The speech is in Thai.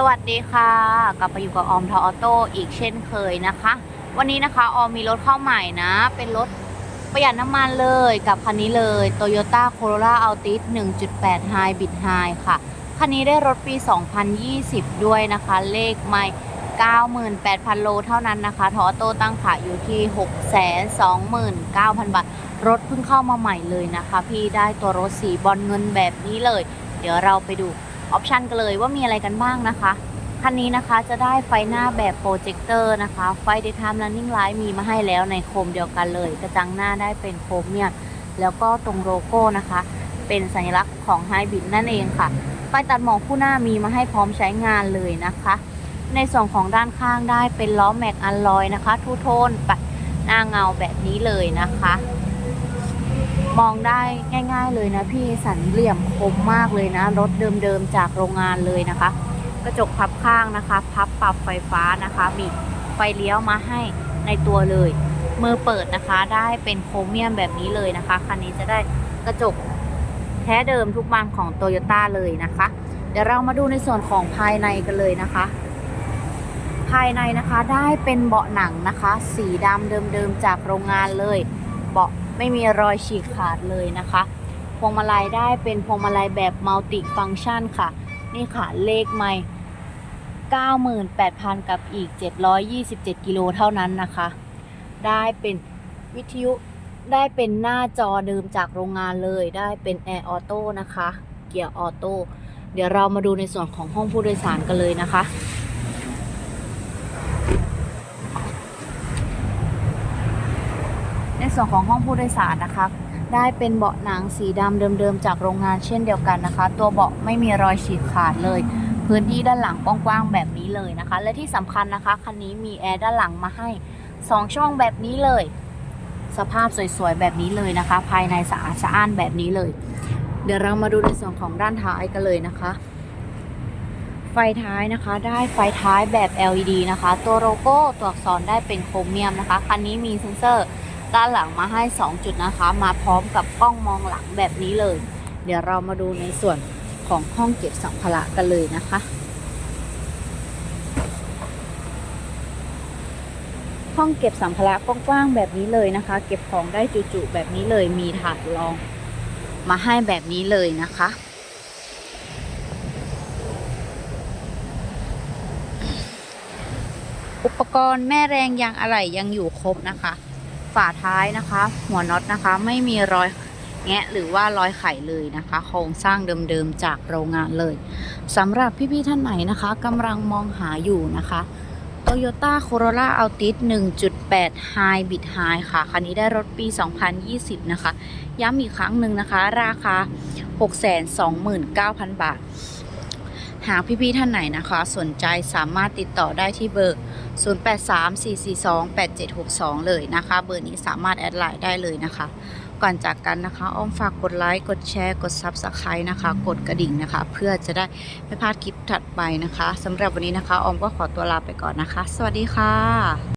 สวัสดีค่ะ กลับมาอยู่กับออมทออโต้อีกเช่นเคยนะคะ วันนี้นะคะออมมีรถเข้าใหม่นะ เป็นรถประหยัดน้ำมันเลยกับคันนี้เลย Toyota Corolla Altis 1.8 Hybrid High ค่ะ คันนี้ได้รถปี 2020 ด้วยนะคะ เลขไม่98,000 โลเท่านั้นนะคะ ทออโต้ตั้งขายอยู่ที่ 629,000 บาท รถเพิ่งเข้ามาใหม่เลยนะคะ พี่ได้ตัวรถสีบอลเงินแบบนี้เลย เดี๋ยวเราไปดู ออปชันกันเลยว่ามีอะไรกันบ้างนะคะ คันนี้นะคะจะได้ไฟหน้าแบบโปรเจคเตอร์นะคะ ไฟ Daytime Running Light มีมาให้แล้วในโคมเดียวกันเลย กระจังหน้าได้เป็นโครเมียแล้วก็ตรงโลโก้นะคะ เป็นสัญลักษณ์ของไฮบริดนั่นเองค่ะไฟตัดหมอกคู่หน้ามีมาให้พร้อมใช้งานเลยนะคะ ในส่วนของด้านข้างได้เป็นล้อแม็กอัลลอยนะคะ ทูโทนปัดหน้าเงาแบบนี้เลยนะคะ มองได้ง่าย ๆ เลยนะพี่สันเหลี่ยมคมมากเลยนะ รถเดิมๆจากโรงงานเลยนะคะ กระจกพับข้างนะคะ พับปรับไฟฟ้านะคะ มีไฟเลี้ยวมาให้ในตัวเลย มือเปิดนะคะได้เป็นโครเมียมแบบนี้เลยนะคะ คันนี้จะได้กระจกแท้เดิมทุกบานของโตโยต้าเลยนะคะ เดี๋ยวเรามาดูในส่วนของภายในกันเลยนะคะ ภายในนะคะได้เป็นเบาะหนังนะคะ สีดำเดิมๆจากโรงงานเลย เบาะ ไม่มีรอยฉีกขาดเลยนะคะ พวงมาลัยได้เป็นพวงมาลัยแบบมัลติฟังชันค่ะ นี่ค่ะเลขไม่98,000 กับอีก 727 กิโลเท่านั้นนะคะ ได้เป็นวิทยุได้เป็นหน้าจอเดิมจากโรงงานเลย ได้เป็นแอร์ออโต้นะคะ เกียร์ออโต้ เดี๋ยวเรามาดูในส่วนของห้องผู้โดยสารกันเลยนะคะ ใน ส่วนของห้องผู้โดยสารนะคะได้เป็นเบาะหนังสีดำเดิมๆ จากโรงงานเช่นเดียวกันนะคะ ตัวเบาะไม่มีรอยฉีกขาดเลย พื้นที่ด้านหลังกว้างๆแบบนี้เลยนะคะ และที่สำคัญนะคะคันนี้มีแอร์ด้านหลังมาให้ 2 ช่องแบบนี้เลย สภาพสวยๆแบบนี้เลยนะคะ ภายในสะอาดสะอ้านแบบนี้เลย เดี๋ยวเรามาดูในส่วนของด้านท้ายกันเลยนะคะ ไฟท้ายนะคะ ได้ไฟท้ายแบบ LED นะคะ ตัวโลโก้ตัวอักษรได้เป็นโครเมียมนะคะคันนี้มีเซ็นเซอร์ ด้านหลังมาให้ 2 จุดนะคะ มาพร้อมกับกล้องมองหลังแบบนี้เลย เดี๋ยวเรามาดูในส่วนของห้องเก็บสัมภาระกันเลยนะคะห้องเก็บสัมภาระกว้างๆแบบนี้เลยนะคะ เก็บของได้จุๆแบบนี้เลยมีถาดรอง มาให้แบบนี้เลยนะคะ อุปกรณ์แม่แรงยางอะไหล่ยังอยู่ครบนะคะ ฝาท้ายนะคะ หัวน็อตนะคะไม่มีรอยแงะหรือว่ารอยไขเลยนะคะ โครงสร้างเดิมๆจากโรงงานเลยสำหรับพี่ๆท่านไหนนะคะกำลังมองหาอยู่นะคะ Toyota Corolla Altis 1.8 Hybrid High ค่ะ คันนี้ได้รถปี 2020 นะคะ ย้ำอีกครั้งหนึ่งนะคะ ราคา 629,000 บาท หากพี่ๆท่านไหนนะคะ สนใจสามารถติดต่อได้ที่เบอร์ 0834428762 เลยนะคะ เบอร์นี้สามารถแอดไลน์ได้เลยนะคะ ก่อนจากกันนะคะอ้อมฝากกดไลค์ กดแชร์ กด Subscribe นะคะ กดกระดิ่งนะคะ เพื่อจะได้ไม่พลาดคลิปถัดไปนะคะสำหรับวันนี้นะคะอ้อมก็ขอตัวลาไปก่อนนะคะ สวัสดีค่ะ